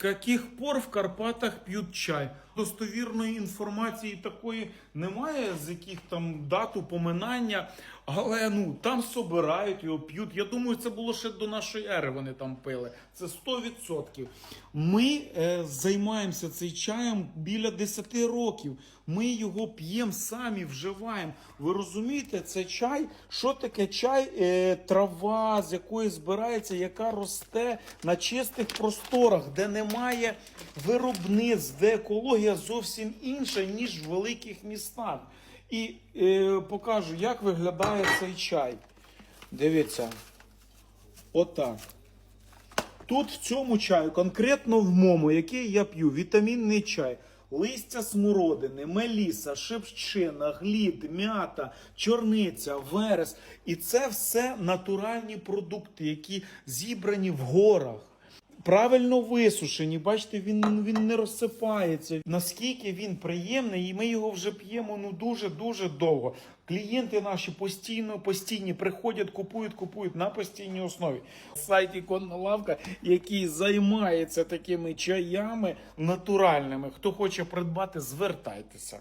З яких пор в Карпатах п'ють чай? Достовірної інформації такої немає, з яких там дат упоминання, але ну там собирають його, п'ють. Я думаю, це було ще до нашої ери. Вони там пили. Це 100%. Ми е, займаємося цим чаєм біля 10 років. Ми його п'ємо самі, вживаємо. Ви розумієте, це чай? Що таке чай? Е, трава, з якої збирається, яка росте на чистих просторах, де немає виробництв, де екологія зовсім інша, ніж в великих містах. І е, покажу, як виглядає цей чай. Дивіться. Отак. Тут в цьому чаю, конкретно в моєму, який я п'ю, вітамінний чай, листя смородини, меліса, шипчина, глід, м'ята, чорниця, верес. І це все натуральні продукти, які зібрані в горах. Правильно висушені, бачите, він, він не розсипається. Наскільки він приємний, і ми його вже п'ємо ну дуже дуже довго. Клієнти наші постійно постійні приходять, купують, купують на постійній основі. Сайт Іконна лавка, який займається такими чаями натуральними. Хто хоче придбати, звертайтеся.